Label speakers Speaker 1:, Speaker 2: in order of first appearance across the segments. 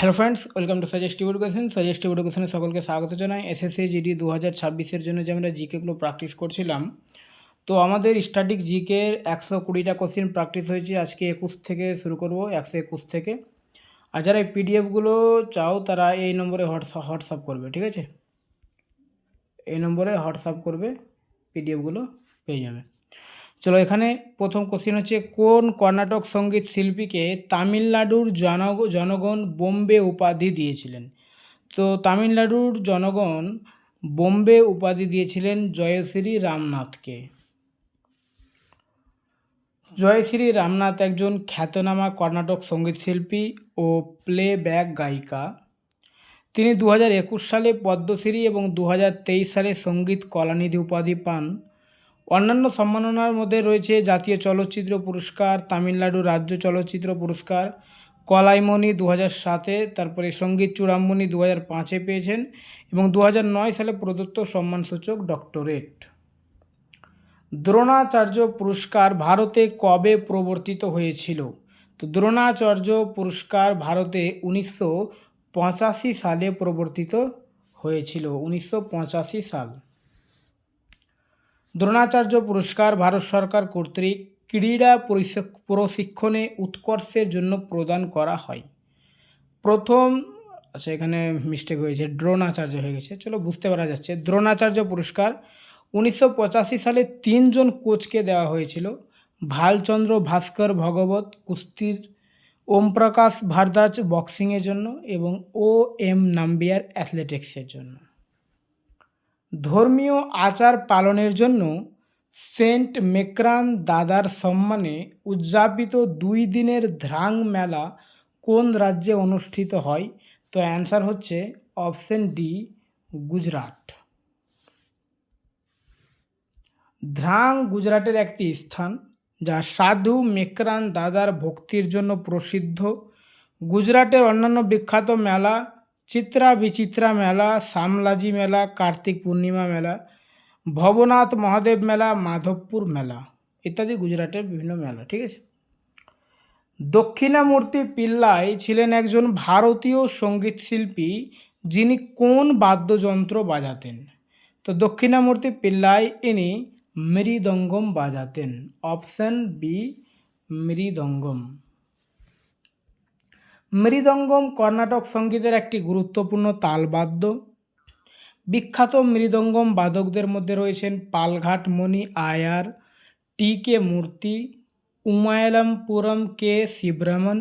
Speaker 1: Hello friends, welcome to suggestive education suggestive এডুকেশনে সকলকে স্বাগত জানাই। এসএসসি জিডি দু হাজার ছাব্বিশের জন্য যে আমরা জিকেগুলো প্র্যাকটিস করছিলাম। তো আমাদের স্ট্যাটিক জিকের একশো কুড়িটা কোশ্চেন প্র্যাকটিস হয়েছে। আজকে একুশ থেকে শুরু করব, একশো একুশ থেকে। আর যারা এই পিডিএফগুলো চাও, তারা এই নম্বরে হোয়াটসঅ্যাপ হোয়াটসঅ্যাপ করবে, ঠিক আছে? এই নম্বরে হোয়াটসঅ্যাপ করবে পিডিএফগুলো পেয়ে যাবে। চলো এখানে প্রথম কোশ্চেন হচ্ছে, কোন কর্ণাটক সংগীত শিল্পীকে তামিলনাড়ুর জনগ, জনগণ বোম্বে উপাধি দিয়েছিলেন? তো তামিলনাড়ুর জনগণ বোম্বে উপাধি দিয়েছিলেন জয়শ্রী রামনাথকে। জয়শ্রী রামনাথ একজন খ্যাতনামা কর্ণাটক সংগীত শিল্পী ও প্লেব্যাক গায়িকা। তিনি দু হাজার একুশ সালে পদ্মশ্রী এবং দু হাজার তেইশ সালে সংগীত কলানিধি উপাধি পান। অন্যান্য সম্মাননার মধ্যে রয়েছে জাতীয় চলচ্চিত্র পুরস্কার, তামিলনাড়ু রাজ্য চলচ্চিত্র পুরস্কার, কলাইমণি দু হাজার সাতে, তারপরে সংগীত চূড়ামণি দু হাজার পাঁচে পেয়েছেন এবং দু হাজার নয় সালে প্রদত্ত সম্মানসূচক ডক্টরেট। দ্রোণাচার্য পুরস্কার ভারতে কবে প্রবর্তিত হয়েছিল? তো দ্রোণাচার্য পুরস্কার ভারতে উনিশশো পঁচাশি সালে প্রবর্তিত হয়েছিল, উনিশশো পঁচাশি সাল। দ্রোণাচার্য পুরস্কার ভারত সরকার কর্তৃক ক্রীড়া প্রশিক্ষণে উৎকর্ষের জন্য প্রদান করা হয়। প্রথম আচ্ছা এখানে মিস্টেক হয়েছে, দ্রোণাচার্য হয়ে গেছে। চলো বুঝতে পারা যাচ্ছে, দ্রোণাচার্য পুরস্কার উনিশশো পঁচাশি সালে তিনজন কোচকে দেওয়া হয়েছিল, ভালচন্দ্র ভাস্কর ভগবত, কুস্তির ওমপ্রকাশ ভারদাজ বক্সিংয়ের জন্য এবং ও এম নাম্বিয়ার অ্যাথলেটিক্সের জন্য। ধর্মীয় আচার পালনের জন্য সেন্ট মেক্রান দাদার সম্মানে উদযাপিত দুই দিনের ধ্রাং মেলা কোন রাজ্যে অনুষ্ঠিত হয়? তো অ্যান্সার হচ্ছে অপশন ডি, গুজরাট। ধ্রাং গুজরাটের একটি স্থান যা সাধু মেকরান দাদার ভক্তির জন্য প্রসিদ্ধ। গুজরাটের অন্যান্য বিখ্যাত মেলা চিত্রা বিচিত্রা মেলা সামলাজি মেলা, কার্তিক পূর্ণিমা মেলা, ভবনাথ মহাদেব মেলা, মাধবপুর মেলা ইত্যাদি গুজরাটের বিভিন্ন মেলা, ঠিক আছে? দক্ষিণামূর্তি পিল্লাই ছিলেন একজন ভারতীয় সংগীত শিল্পী যিনি কোন বাদ্যযন্ত্র বাজাতেন? তো দক্ষিণামূর্তি পিল্লাই, ইনি মৃদঙ্গম বাজাতেন, অপশন বি, মৃদঙ্গম। মৃদঙ্গম কর্ণাটক সঙ্গীতের একটি গুরুত্বপূর্ণ তালবাদ্য। বিখ্যাত মৃদঙ্গম বাদকদের মধ্যে রয়েছেন পালঘাট মণি আয়ার, টি কে মূর্তি, উমায়লামপুরম কে শিবরামন,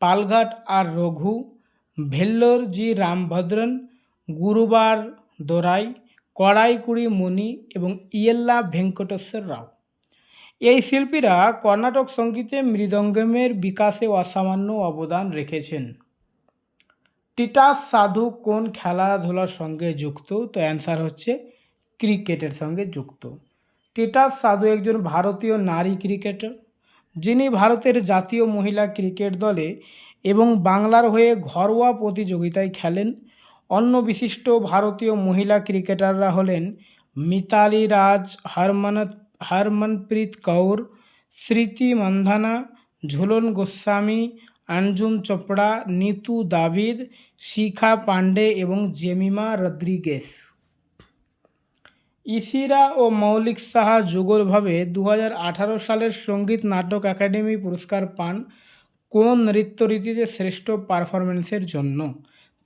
Speaker 1: পালঘাট আর রঘু, ভেল্লোর জি রামভদ্রন, গুরুবার দোরাই, কড়াইকুড়ি মণি এবং ইয়েল্লা ভেঙ্কটেশ্বর রাও। এই শিল্পীরা কর্ণাটক সঙ্গীতে মৃদঙ্গমের বিকাশে অসামান্য অবদান রেখেছেন। টিটাস সাধু কোন খেলাধুলার সঙ্গে যুক্ত? তো অ্যান্সার হচ্ছে ক্রিকেটের সঙ্গে যুক্ত। টিটাস সাধু একজন ভারতীয় নারী ক্রিকেটার। যিনি ভারতের জাতীয় মহিলা ক্রিকেট দলে এবং বাংলার হয়ে ঘরোয়া প্রতিযোগিতায় খেলেন। অন্য বিশিষ্ট ভারতীয় মহিলা ক্রিকেটাররা হলেন মিতালি রাজ, হরমনত হরমনপ্রীত কৌর, স্মৃতি মন্ধানা ঝুলন গোস্বামী, আঞ্জুম চোপড়া, নিতু দাবিদ শিখা পান্ডে এবং জেমিমা রদ্রিগেস। ইসিরা ও মৌলিক সাহা যুগলভাবে দু সালের সংগীত নাটক একাডেমি পুরস্কার পান কোন নৃত্যরীতিতে শ্রেষ্ঠ পারফরমেন্সের জন্য?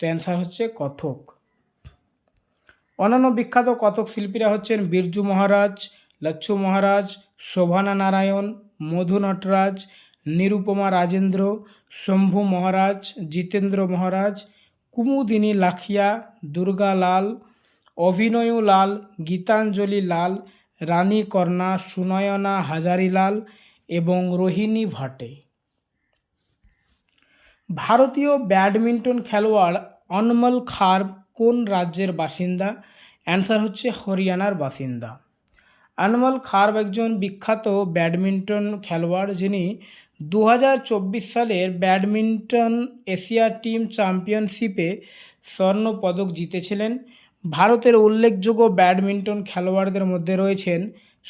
Speaker 1: তো অ্যান্সার হচ্ছে কথক। অন্যান্য বিখ্যাত কথক শিল্পীরা হচ্ছেন বিরজু মহারাজ লচ্ছু মহারাজ, শোভানা নারায়ণ, মধু নটরাজ, নিরুপমা রাজেন্দ্র, শম্ভু মহারাজ, জিতেন্দ্র মহারাজ, কুমুদিনী লাখিয়া, দুর্গা লাল, অভিনয় লাল, গীতাঞ্জলি লাল, রানী কর্ণা, সুনয়না হাজারিলাল এবং রোহিণী ভাটে। ভারতীয় ব্যাডমিন্টন খেলোয়াড় অনমল খার কোন রাজ্যের বাসিন্দা? অ্যান্সার হচ্ছে হরিয়ানার বাসিন্দা। আনমল খার্ব একজন বিখ্যাত ব্যাডমিন্টন খেলোয়াড় যিনি দু হাজার চব্বিশ সালের ব্যাডমিন্টন এশিয়া টিম চ্যাম্পিয়নশিপে স্বর্ণ পদক জিতেছিলেন। ভারতের উল্লেখযোগ্য ব্যাডমিন্টন খেলোয়াড়দের মধ্যে রয়েছেন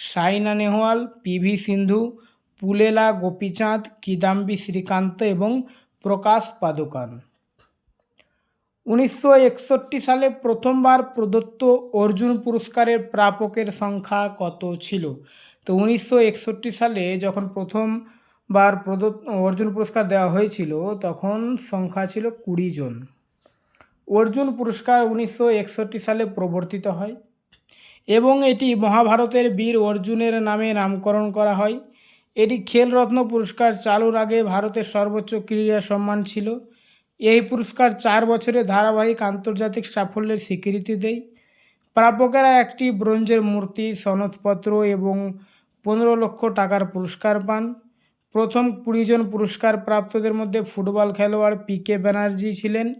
Speaker 1: সাইনা নেহওয়াল পিভি সিন্ধু, পুলেলা গোপীচাঁদ, কিদাম্বি শ্রীকান্ত এবং প্রকাশ পাদুকান। উনিশশো একষট্টি সালে প্রথমবার প্রদত্ত অর্জুন পুরস্কারের প্রাপকের সংখ্যা কত ছিল? তো উনিশশো একষট্টি সালে যখন প্রথমবার প্রদত্ত অর্জুন পুরস্কার দেওয়া হয়েছিল, তখন সংখ্যা ছিল কুড়ি জন। অর্জুন পুরস্কার উনিশশো একষট্টি সালে প্রবর্তিত হয় এবং এটি মহাভারতের বীর অর্জুনের নামে নামকরণ করা হয়। এটি খেলরত্ন পুরস্কার চালুর আগে ভারতের সর্বোচ্চ ক্রীড়া সম্মান ছিল। এই পুরস্কার চার বছরে ধারাবাহিক আন্তর্জাতিক সাফল্যের স্বীকৃতি দেয়। প্রাপকেরা একটি ব্রোঞ্জের মূর্তি, সনদপত্র এবং পনেরো লক্ষ টাকার পুরস্কার পান। প্রথম কুড়িজন পুরস্কার প্রাপ্তদের মধ্যে ফুটবল খেলোয়াড় পি কে ব্যানার্জি ছিলেন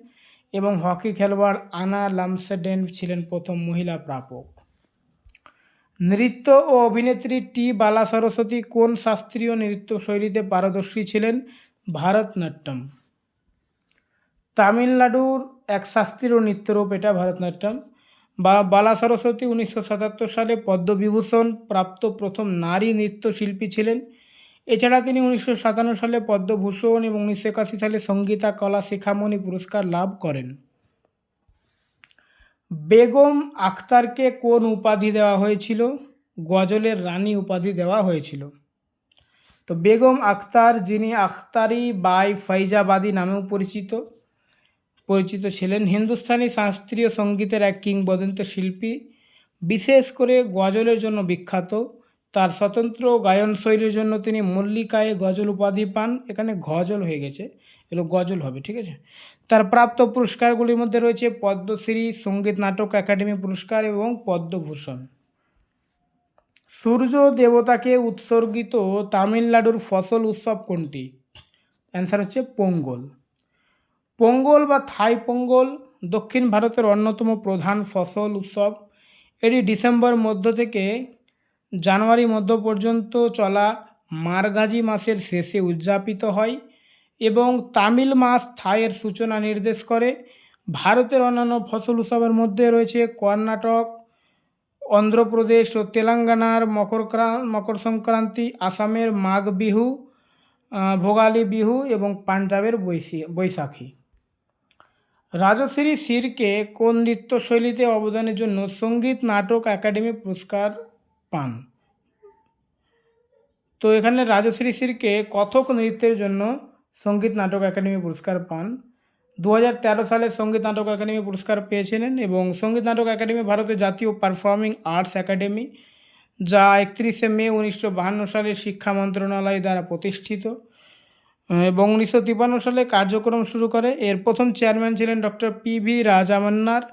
Speaker 1: এবং হকি খেলোয়াড় আনা লামসেডেন ছিলেন প্রথম মহিলা প্রাপক। নৃত্য ও অভিনেত্রী টি বালা সরস্বতী কোন শাস্ত্রীয় নৃত্য শৈলীতে পারদর্শী ছিলেন? ভারতনাট্যম। তামিলনাড়ুর এক শাস্ত্রীয় নৃত্যরূপ এটা ভারতনাট্যম। বা বালা সরস্বতী উনিশশো সাতাত্তর সালে পদ্মবিভূষণ প্রাপ্ত প্রথম নারী নৃত্যশিল্পী ছিলেন। এছাড়া তিনি উনিশশো সাতান্ন সালে পদ্মভূষণ এবং উনিশশো একাশি সালে সঙ্গীতা, কলা, শিখামণি পুরস্কার লাভ করেন। বেগম আখতারকে কোন উপাধি দেওয়া হয়েছিল? গজলের রানী উপাধি দেওয়া হয়েছিল। তো বেগম আখতার যিনি আখতারি বাই ফৈজাবাদী নামেও পরিচিত পরিচিত ছিলেন হিন্দুস্তানি শাস্ত্রীয় সঙ্গীতের এক কিংবদন্ত শিল্পী। বিশেষ করে গজলের জন্য বিখ্যাত। তার স্বতন্ত্র গায়ন শৈলীর জন্য তিনি মল্লিকায়ে গজল উপাধি পান। এখানে গজল হয়ে গেছে। এগুলো গজল হবে, ঠিক আছে? তার প্রাপ্ত পুরস্কারগুলির মধ্যে রয়েছে পদ্মশ্রী, সংগীত নাটক একাডেমি পুরস্কার এবং পদ্মভূষণ। সূর্য দেবতাকে উৎসর্গিত তামিলনাড়ুর ফসল উৎসব কোনটি? অ্যান্সার হচ্ছে পোঙ্গল। পোঙ্গল বা থাই পোঙ্গল দক্ষিণ ভারতের অন্যতম প্রধান ফসল উৎসব। এটি ডিসেম্বর মধ্য থেকে জানুয়ারি মধ্য পর্যন্ত চলা মার্গাজি মাসের শেষে উদযাপিত হয় এবং তামিল মাস থাইয়ের সূচনা নির্দেশ করে। ভারতের অন্যান্য ফসল উৎসবের মধ্যে রয়েছে কর্ণাটক, অন্ধ্রপ্রদেশ ও তেলেঙ্গানার মকর মকর সংক্রান্তি, আসামের মাঘ বিহু ভোগালী বিহু এবং পাঞ্জাবের বৈশি, বৈশাখী। রাজশ্রী সিরকে কোন নৃত্যশৈলীতে অবদানের জন্য সংগীত নাটক একাডেমি পুরস্কার পান? তো এখানে রাজশ্রী সিরকে কথক নৃত্যের জন্য সংগীত নাটক একাডেমি পুরস্কার পান। দু হাজার তেরো সালে সংগীত নাটক একাডেমি পুরস্কার পেয়েছিলেন এবং সংগীত নাটক একাডেমি ভারতের জাতীয় পারফর্মিং আর্টস একাডেমি যা একত্রিশে মে উনিশশো সালে শিক্ষা মন্ত্রণালয় দ্বারা প্রতিষ্ঠিত। এবং উনিশশো তিপ্পান্ন সালে কার্যক্রম শুরু করে। এর প্রথম চেয়ারম্যান ছিলেন ডক্টর পি ভি রাজামান্নার।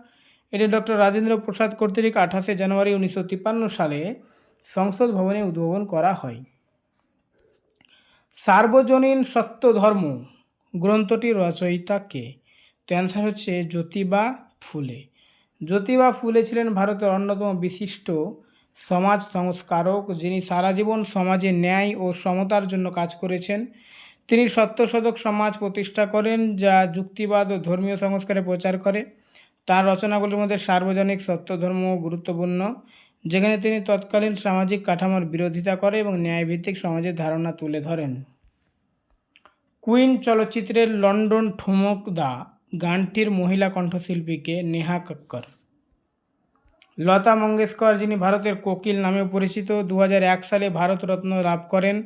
Speaker 1: এটি ডক্টর রাজেন্দ্র প্রসাদ কর্তৃক আঠাশে জানুয়ারি উনিশশো তিপ্পান্ন সালে সংসদ ভবনে উদ্বোধন করা হয়। সার্বজনীন সত্য ধর্ম গ্রন্থটির রচয়িতা কে? অ্যান্সার হচ্ছে জ্যোতিবা ফুলে। জ্যোতিবা ফুলে ছিলেন ভারতের অন্যতম বিশিষ্ট সমাজ সংস্কারক, যিনি সারা জীবন সমাজে ন্যায় ও সমতার জন্য কাজ করেছেন। তিনি সত্যশোধক সমাজ প্রতিষ্ঠা করেন, যা যুক্তিবাদ ও ধর্মীয় সংস্কারে প্রচার করে। তার রচনাগুলির মধ্যে সার্বজনিক সত্যধর্ম গুরুত্বপূর্ণ, যেখানে তিনি তৎকালীন সামাজিক কাঠামোর বিরোধিতা করে এবং ন্যায়ভিত্তিক সমাজের ধারণা তুলে ধরেন। কুইন চলচ্চিত্রের লন্ডন ঠুমক দা গানটির মহিলা কণ্ঠশিল্পীকে নেহা কক্কর। লতা মঙ্গেশকর, যিনি ভারতের কোকিল নামে পরিচিত দু হাজার এক সালে ভারতরত্ন লাভ করেন।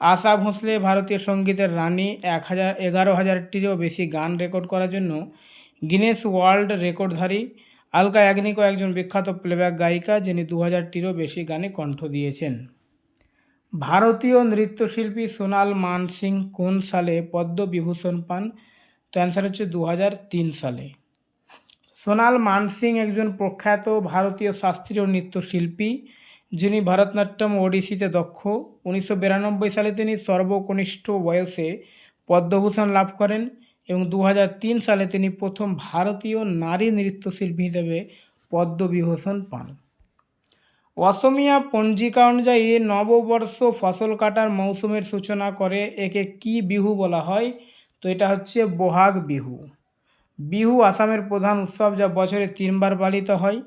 Speaker 1: আশা ভোঁসলে ভারতীয় সঙ্গীতের রানী এক হাজার এগারো হাজারটিরও বেশি গান রেকর্ড করার জন্য গিনেস ওয়ার্ল্ড রেকর্ডধারী আলকা ইয়াগনিকও একজন বিখ্যাত প্লেব্যাক গায়িকা যিনি দু হাজারটিরও বেশি গানে কণ্ঠ দিয়েছেন। ভারতীয় নৃত্যশিল্পী সোনাল মান সিং কোন সালে পদ্মবিভূষণ পান? তো অ্যান্সার হচ্ছে দু সালে। সোনাল মান সিং একজন প্রখ্যাত ভারতীয় শাস্ত্রীয় নৃত্যশিল্পী। যিনি ভারতনাট্যম ওডিসিতে দক্ষ, উনিশশো বিরানব্বই সালে তিনি সর্বকনিষ্ঠ বয়সে পদ্মভূষণ লাভ করেন এবং দু সালে তিনি প্রথম ভারতীয় নারী নৃত্যশিল্পী হিসেবে পদ্মবিভূষণ পান। অসমিয়া পঞ্জিকা অনুযায়ী নববর্ষ ফসল কাটার মৌসুমের সূচনা করে একে কি বিহু বলা হয়? তো এটা হচ্ছে বহাগ বিহু। বিহু আসামের প্রধান উৎসব যা বছরে তিনবার পালিত হয়।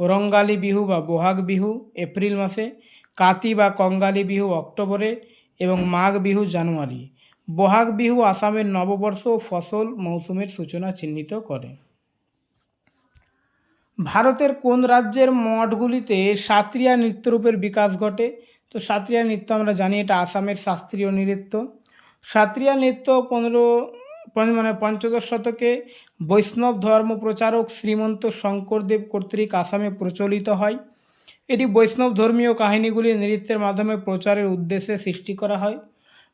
Speaker 1: রঙ্গালী বিহু বা বহাগ বিহু এপ্রিল মাসে, কাতি বা কঙ্গালী বিহু অক্টোবরে এবং মাঘ বিহু জানুয়ারি। বহাগ বিহু আসামের নববর্ষ ও ফসল মৌসুমের সূচনা চিহ্নিত করে। ভারতের কোন রাজ্যের মঠগুলিতে সাত্রিয়া নৃত্যরূপের বিকাশ ঘটে? তো সাত্রিয়া নৃত্য আমরা জানি, এটা আসামের শাস্ত্রীয় নৃত্য। সাত্রিয়া নৃত্য পনেরো পন- মানে পঞ্চদশ শতকে বৈষ্ণব ধর্ম প্রচারক শ্রীমন্ত শঙ্করদেব কর্তৃক আসামে প্রচলিত হয়। এটি বৈষ্ণব ধর্মীয় কাহিনীগুলি নৃত্যের মাধ্যমে প্রচারের উদ্দেশ্যে সৃষ্টি করা হয়।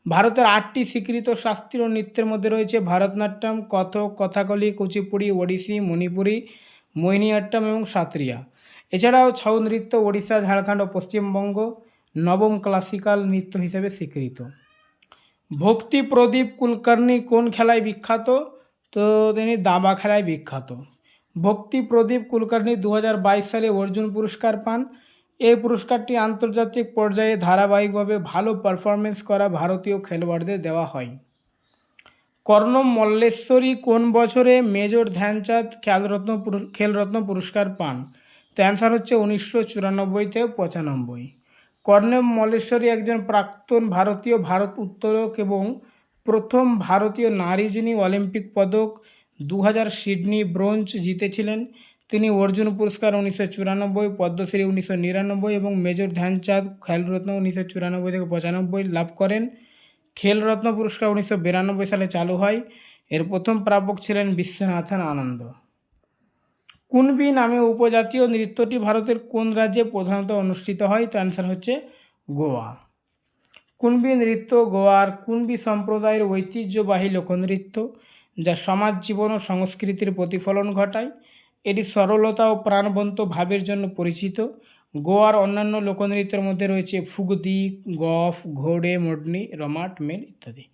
Speaker 1: ভারতের আটটি স্বীকৃত শাস্ত্রীয় নৃত্যের মধ্যে রয়েছে ভারতনাট্যম, কথক, কথাকলি, কুচিপুড়ি, ওড়িশি, মণিপুরি মোহিনীআট্টম এবং সাত্রিয়া। এছাড়াও ছৌ নৃত্য, ওড়িশা, ঝাড়খণ্ড, পশ্চিমবঙ্গ নবম ক্লাসিক্যাল নৃত্য হিসেবে স্বীকৃত। ভক্তি প্রদীপ কুলকার্নি কোন খেলায় বিখ্যাত? তো তিনি দাবা খেলায় বিখ্যাত। ভক্তি প্রদীপ কুলকার্নি দু হাজার বাইশ সালে অর্জুন পুরস্কার পান। এই পুরস্কারটি আন্তর্জাতিক পর্যায়ে ধারাবাহিকভাবে ভালো পারফরমেন্স করা ভারতীয় খেলোয়াড়দের দেওয়া হয়। কর্ণম মল্লেশ্বরী কোন বছরে মেজর ধ্যানচাঁদ খেলরত্ন খেলরত্ন পুরস্কার পান? তো অ্যান্সার হচ্ছে উনিশশো চুরানব্বই থেকে পঁচানব্বই। কর্ণম মল্লেশ্বরী একজন প্রাক্তন ভারতীয় ভারত উত্তরক এবং প্রথম ভারতীয় নারী যিনি অলিম্পিক পদক দু হাজার সিডনি ব্রোঞ্জ জিতেছিলেন, তিনি অর্জুন পুরস্কার উনিশশো চুরানব্বই, পদ্মশ্রী উনিশশো নিরানব্বই এবং মেজর ধ্যানচাঁদ খেলরত্ন উনিশশো চুরানব্বই থেকে পঁচানব্বই লাভ করেন। খেলরত্ন পুরস্কার উনিশশো বিরানব্বই সালে চালু হয়। এর প্রথম প্রাপক ছিলেন বিশ্বনাথন আনন্দ। কুনবি নামে উপজাতীয় নৃত্যটি ভারতের কোন রাজ্যে প্রধানত অনুষ্ঠিত হয়? তো অ্যান্সার হচ্ছে গোয়া। কুনবি নৃত্য গোয়ার কুনবি সম্প্রদায়ের ঐতিহ্যবাহী লোকনৃত্য, যা সমাজ জীবন ও সংস্কৃতির প্রতিফলন ঘটায়। এটি সরলতা ও প্রাণবন্ত ভাবের জন্য পরিচিত। গোয়ার অন্যান্য লোকনৃত্যের মধ্যে রয়েছে ফুগদি, গফ, ঘোড়ে, মোডনি, রমাট, মেল ইত্যাদি।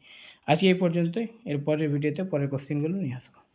Speaker 1: আজকে এই পর্যন্তই। এর পরের ভিডিওতে পরের কোশ্চেনগুলো নিয়ে আসব।